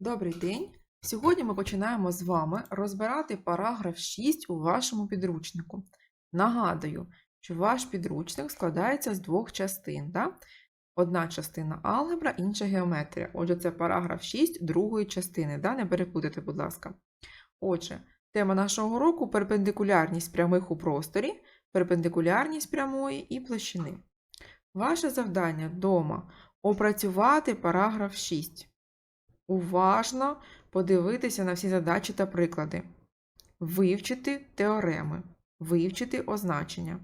Добрий день! Сьогодні ми починаємо з вами розбирати параграф 6 у вашому підручнику. Нагадую, що ваш підручник складається з двох частин. Да? Одна частина алгебра, інша геометрія. Отже, це параграф 6 другої частини. Да? Не переплутайте, будь ласка. Отже, тема нашого уроку – перпендикулярність прямих у просторі, перпендикулярність прямої і площини. Ваше завдання вдома – опрацювати параграф 6 уважно подивитися на всі задачі та приклади, вивчити теореми, вивчити означення.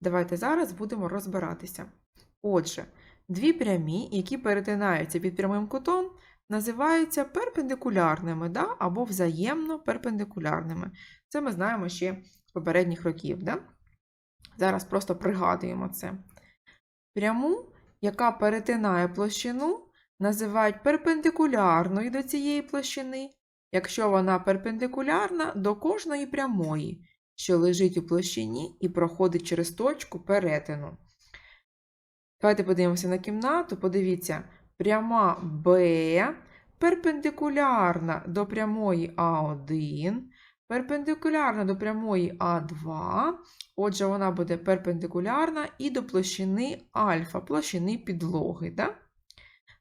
Давайте зараз будемо розбиратися. Отже, дві прямі, які перетинаються під прямим кутом, називаються перпендикулярними да? або взаємно перпендикулярними. Це ми знаємо ще з попередніх років. Да? Зараз просто пригадуємо це. Пряму, яка перетинає площину, називають перпендикулярною до цієї площини, якщо вона перпендикулярна до кожної прямої, що лежить у площині і проходить через точку перетину. Давайте подивимося на кімнату. Подивіться, пряма Б перпендикулярна до прямої А1, перпендикулярна до прямої А2. Отже, вона буде перпендикулярна і до площини альфа, площини підлоги. Да?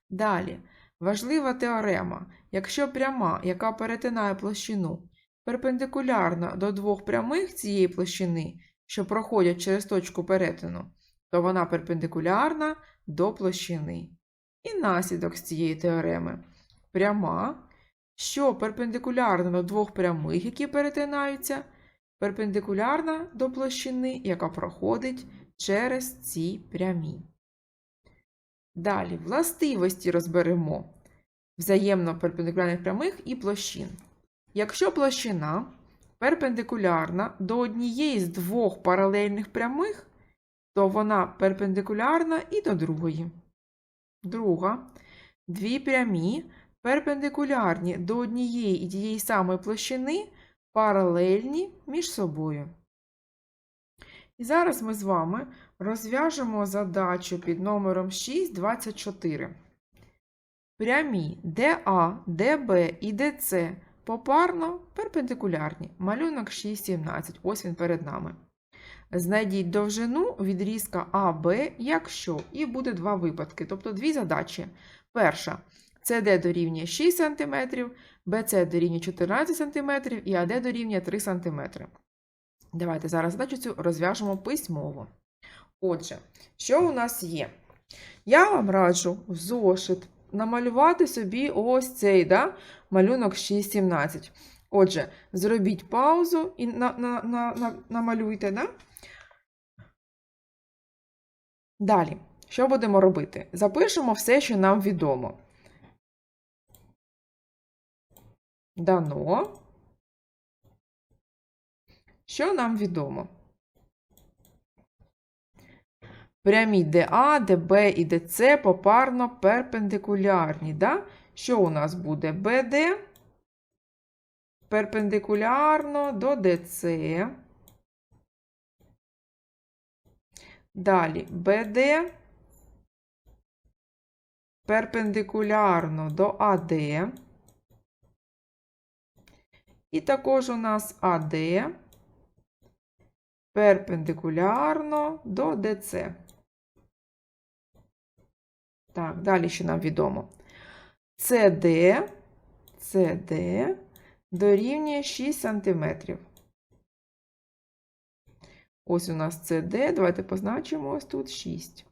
Далі, важлива теорема. Якщо пряма, яка перетинає площину, перпендикулярна до двох прямих цієї площини, що проходять через точку перетину, то вона перпендикулярна до площини. І наслідок з цієї теореми. Пряма, що перпендикулярна до двох прямих, які перетинаються, перпендикулярна до площини, яка проходить через ці прямі. Далі властивості розберемо взаємно перпендикулярних прямих і площин. Якщо площина перпендикулярна до однієї з двох паралельних прямих, то вона перпендикулярна і до другої. Друга. Дві прямі перпендикулярні до однієї і тієї самої площини паралельні між собою. І зараз ми з вами розв'яжемо задачу під номером 6.24. Прямі DA, DB і DC попарно перпендикулярні. Малюнок 6.17. Ось він перед нами. Знайдіть довжину відрізка АБ, якщо, і буде два випадки, тобто дві задачі. Перша CD дорівнює 6 см, BC дорівнює 14 см і AD дорівнює 3 см. Давайте зараз задачу цю розв'яжемо письмово. Отже, що у нас є? Я вам раджу в зошит намалювати собі ось цей да, малюнок 6,17. Отже, зробіть паузу і на, на, на, на, намалюйте. Да? Далі, що будемо робити? Запишемо все, що нам відомо. Дано. Що нам відомо? Прямі ДА, ДБ і ДЦ попарно перпендикулярні. Да? Що у нас буде? БД перпендикулярно до ДЦ. Далі БД перпендикулярно до АД. І також у нас АД перпендикулярно до ДЦ. Так, далі що нам відомо. CD, CD дорівнює 6 см. Ось у нас CD, давайте позначимо ось тут 6.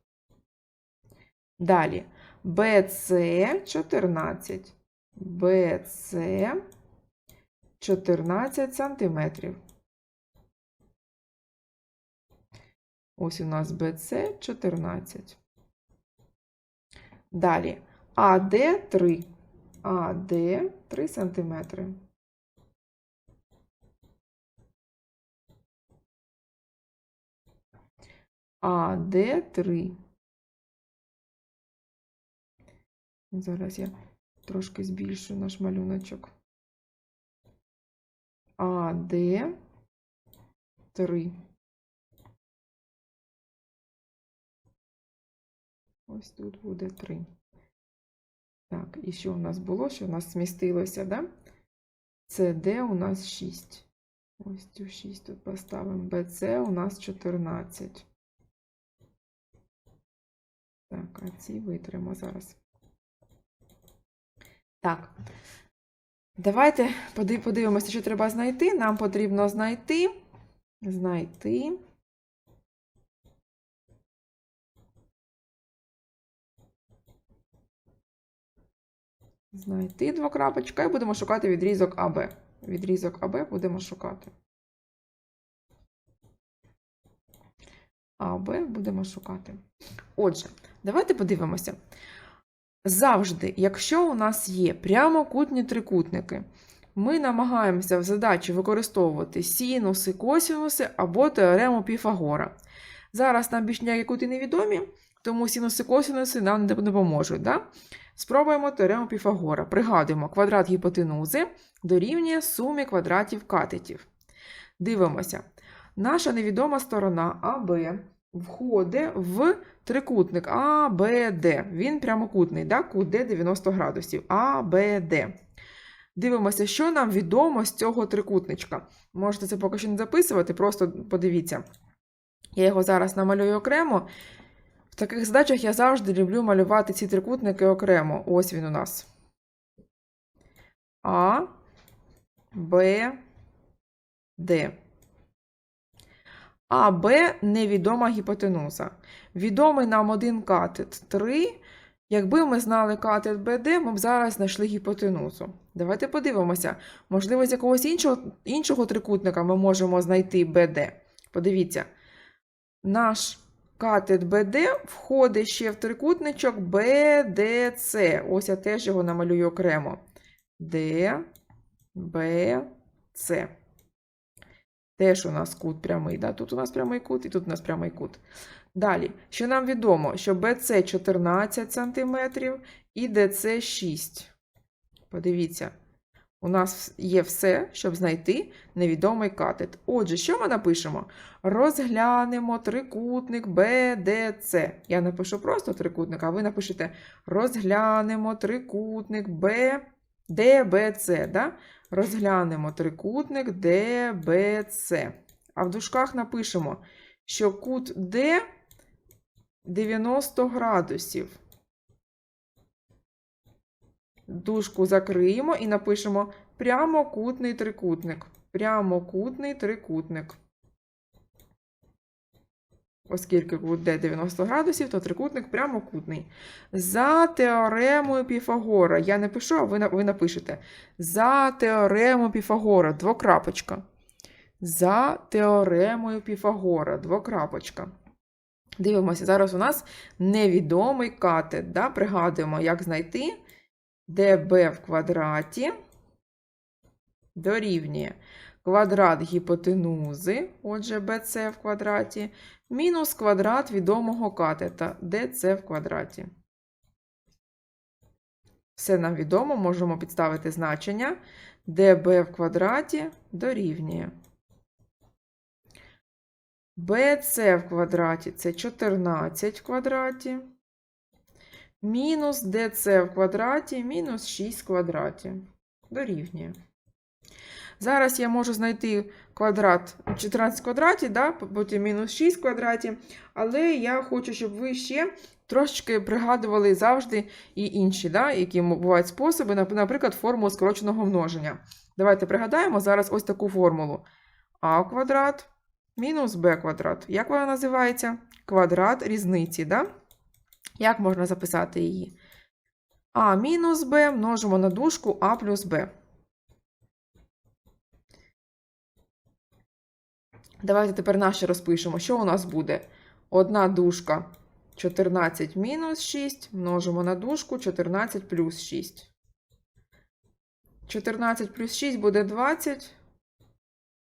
Далі BC 14. BC 14 сантиметрів. Ось у нас BC 14. Далі АД 3. АД 3 см. АД 3. Зараз я трошки збільшу наш малюночок. АД 3. Ось тут буде 3. Так, і що у нас було? Що у нас змістилося, да? Це Д у нас 6. Ось цю 6 тут поставимо. БЦ у нас 14. Так, а ці витримо зараз. Так. Давайте подивимося, що треба знайти. Нам потрібно знайти. Знайти. Знайти двокрапочка і будемо шукати відрізок АБ. Відрізок АБ будемо шукати. АБ будемо шукати. Отже, давайте подивимося. Завжди, якщо у нас є прямокутні трикутники, ми намагаємося в задачі використовувати синуси, косинуси або теорему Піфагора. Зараз нам більш ніякі кути невідомі, тому синуси, косинуси нам не допоможуть. Да? Спробуємо теорему Піфагора. Пригадуємо, квадрат гіпотенузи дорівнює сумі квадратів катетів. Дивимося. Наша невідома сторона АБ входить в трикутник АБД. Він прямокутний, да? кут Д 90 градусів. АБД. Дивимося, що нам відомо з цього трикутничка. Можете це поки що не записувати, просто подивіться. Я його зараз намалюю окремо. Таких задачах я завжди люблю малювати ці трикутники окремо. Ось він у нас. А, Б, Д. А, Б невідома гіпотенуза. Відомий нам один катет 3. Якби ми знали катет БД, ми б зараз знайшли гіпотенузу. Давайте подивимося. Можливо, з якогось іншого, іншого трикутника ми можемо знайти БД. Подивіться, наш катет БД входить ще в трикутничок БДЦ. Ось я теж його намалюю окремо. Д, Б, С. Теж у нас кут прямий. Да? Тут у нас прямий кут і тут у нас прямий кут. Далі, що нам відомо, що BC 14 см і DC 6. Подивіться, у нас є все, щоб знайти невідомий катет. Отже, що ми напишемо? Розглянемо трикутник BDC. Я напишу просто трикутник, а ви напишете розглянемо трикутник B, DBC. Да? Розглянемо трикутник DBC. А в дужках напишемо, що кут D 90 градусів. Дужку закриємо і напишемо прямокутний трикутник. Прямокутний трикутник. Оскільки D 90 градусів, то трикутник прямокутний. За теоремою Піфагора. Я не пишу, а ви напишете. За теоремою Піфагора. Двокрапочка. За теоремою Піфагора. Двокрапочка. Дивимося, зараз у нас невідомий катет. Да? Пригадуємо, як знайти db в квадраті дорівнює квадрат гіпотенузи, отже, bc в квадраті, мінус квадрат відомого катета dc в квадраті. Все нам відомо, можемо підставити значення db в квадраті дорівнює. BC в квадраті це 14 в квадраті. Мінус DC в квадраті, мінус 6 в квадраті. Дорівнює. Зараз я можу знайти квадрат 14 в квадраті, да? потім мінус 6 в квадраті. Але я хочу, щоб ви ще трошечки пригадували завжди і інші, да? які бувають способи, наприклад, формулу скороченого множення. Давайте пригадаємо зараз ось таку формулу. А квадрат мінус b квадрат. Як вона називається? Квадрат різниці, да? Як можна записати її? А мінус b множимо на дужку а плюс b. Давайте тепер наші розпишемо. Що у нас буде? Одна дужка 14 мінус 6 множимо на дужку 14 плюс 6. 14 плюс 6 буде 20.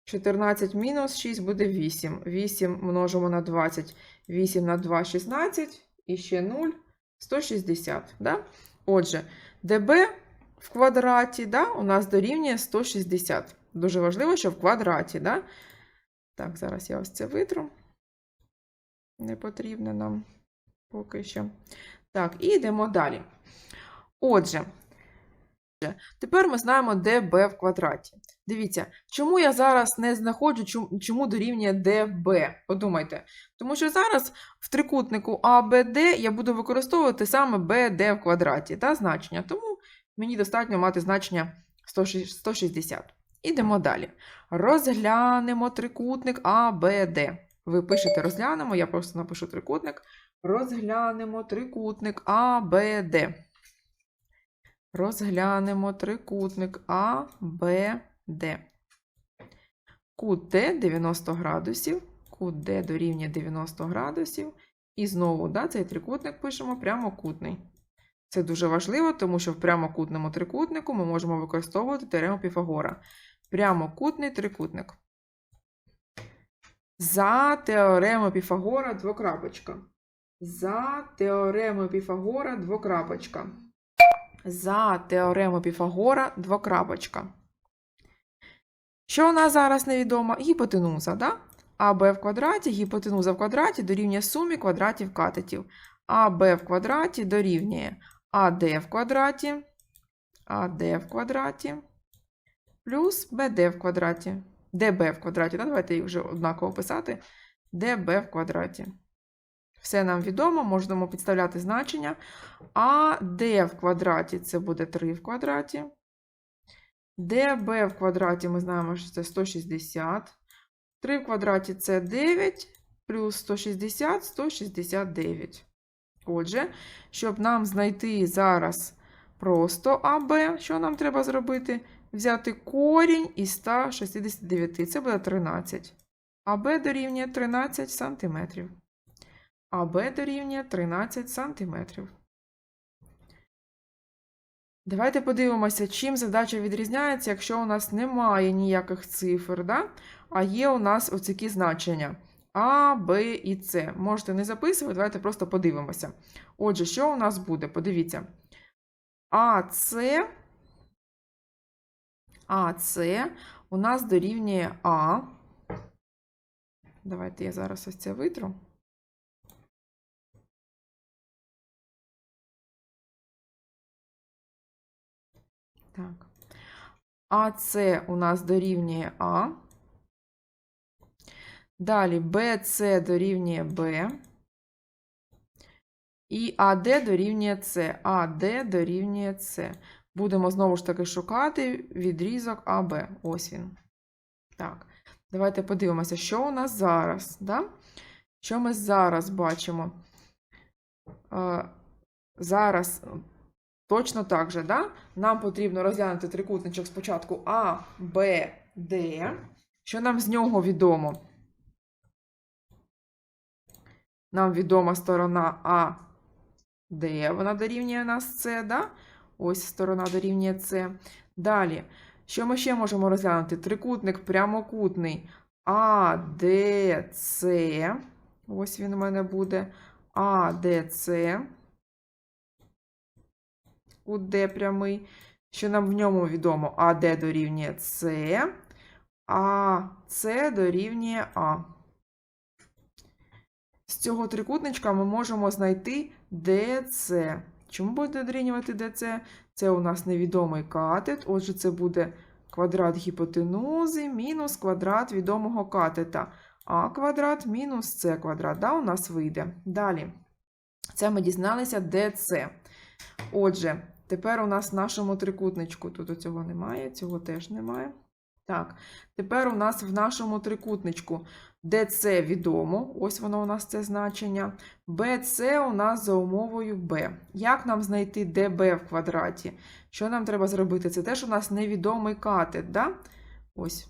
14 мінус 6 буде 8. 8 множимо на 20. 8 на 2 – 16. І ще 0 – 160. Да? Отже, ДБ в квадраті да, у нас дорівнює 160. Дуже важливо, що в квадраті. Да? Так, зараз я ось це витру. Не потрібно нам поки що. Так, і йдемо далі. Отже, тепер ми знаємо db в квадраті. Дивіться, чому я зараз не знаходжу, чому дорівнює db? Подумайте. Тому що зараз в трикутнику ABD я буду використовувати саме BD в квадраті та значення. Тому мені достатньо мати значення 160. Ідемо далі. Розглянемо трикутник ABD. Ви пишете розглянемо, я просто напишу трикутник. Розглянемо трикутник ABD. Розглянемо трикутник ABD. Кут D 90 градусів. Кут D дорівнює 90 градусів. І знову да, цей трикутник пишемо прямокутний. Це дуже важливо, тому що в прямокутному трикутнику ми можемо використовувати теорему Піфагора. Прямокутний трикутник. За теоремою Піфагора двокрапочка. За теоремою Піфагора двокрапочка. За теоремою Піфагора двокрапочка. Що у нас зараз невідомо? Гіпотенуза, да? АБ в квадраті, гіпотенуза в квадраті дорівнює сумі квадратів катетів. АБ в квадраті дорівнює АД в квадраті, АД в квадраті, плюс БД в квадраті. ДБ в квадраті, да? давайте їх вже однаково писати. ДБ в квадраті. Все нам відомо, можемо підставляти значення. А d в квадраті це буде 3 в квадраті. db в квадраті ми знаємо, що це 160. 3 в квадраті це 9, плюс 160 169. Отже, щоб нам знайти зараз просто АБ, що нам треба зробити? Взяти корінь із 169. Це буде 13. АБ дорівнює 13 см. АБ дорівнює 13 см. Давайте подивимося, чим задача відрізняється, якщо у нас немає ніяких цифр, да? а є у нас оці значення А, Б і С. Можете не записувати, давайте просто подивимося. Отже, що у нас буде? Подивіться. АС, АС у нас дорівнює А. Давайте я зараз ось це витру. Так. АС у нас дорівнює А. Далі БС дорівнює Б. І АД дорівнює С. АД дорівнює С. Будемо знову ж таки шукати відрізок АБ. Ось він. Так. Давайте подивимося, що у нас зараз. Да? Що ми зараз бачимо? Зараз точно так же, да? нам потрібно розглянути трикутничок спочатку А, Б, Д. Що нам з нього відомо? Нам відома сторона А, Д, вона дорівнює нас С, да? Ось сторона дорівнює С. Далі, що ми ще можемо розглянути? Трикутник прямокутний АДЦ. Ось він у мене буде. АДЦ. Кут Д прямий. Що нам в ньому відомо? АД дорівнює С, а С дорівнює А. З цього трикутничка ми можемо знайти ДЦ. Чому буде дорівнювати ДЦ? Це у нас невідомий катет, отже, це буде квадрат гіпотенузи мінус квадрат відомого катета. А квадрат мінус С квадрат. Да, у нас вийде. Далі. Це ми дізналися ДЦ. Отже, тепер у нас в нашому трикутничку, тут цього немає, цього теж немає. Так, тепер у нас в нашому трикутничку ДЦ відомо, ось воно у нас це значення. БЦ у нас за умовою Б. Як нам знайти ДБ в квадраті? Що нам треба зробити? Це теж у нас невідомий катет, да? Ось.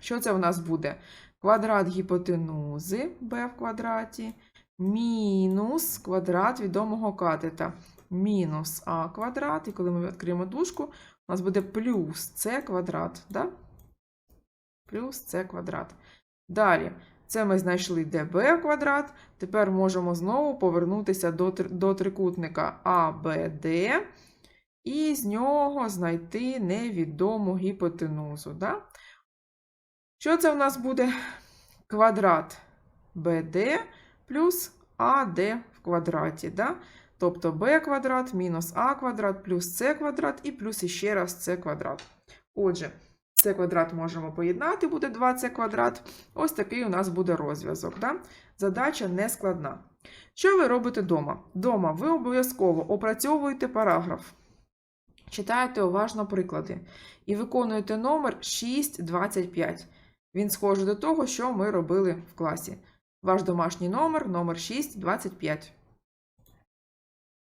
Що це у нас буде? Квадрат гіпотенузи b в квадраті мінус квадрат відомого катета. Мінус а квадрат. І коли ми відкриємо дужку, у нас буде плюс с квадрат. Да? Плюс с квадрат. Далі, це ми знайшли db квадрат. Тепер можемо знову повернутися до, до трикутника ABD і з нього знайти невідому гіпотенузу. Да? Що це в нас буде? Квадрат BD плюс AD в квадраті. Да? Тобто b квадрат мінус а квадрат плюс c квадрат і плюс іще раз c квадрат. Отже, c квадрат можемо поєднати, буде 2c квадрат. Ось такий у нас буде розв'язок. Да? Задача не складна. Що ви робите вдома? Дома ви обов'язково опрацьовуєте параграф, читаєте уважно приклади і виконуєте номер 625. Він схожий до того, що ми робили в класі. Ваш домашній номер номер 625.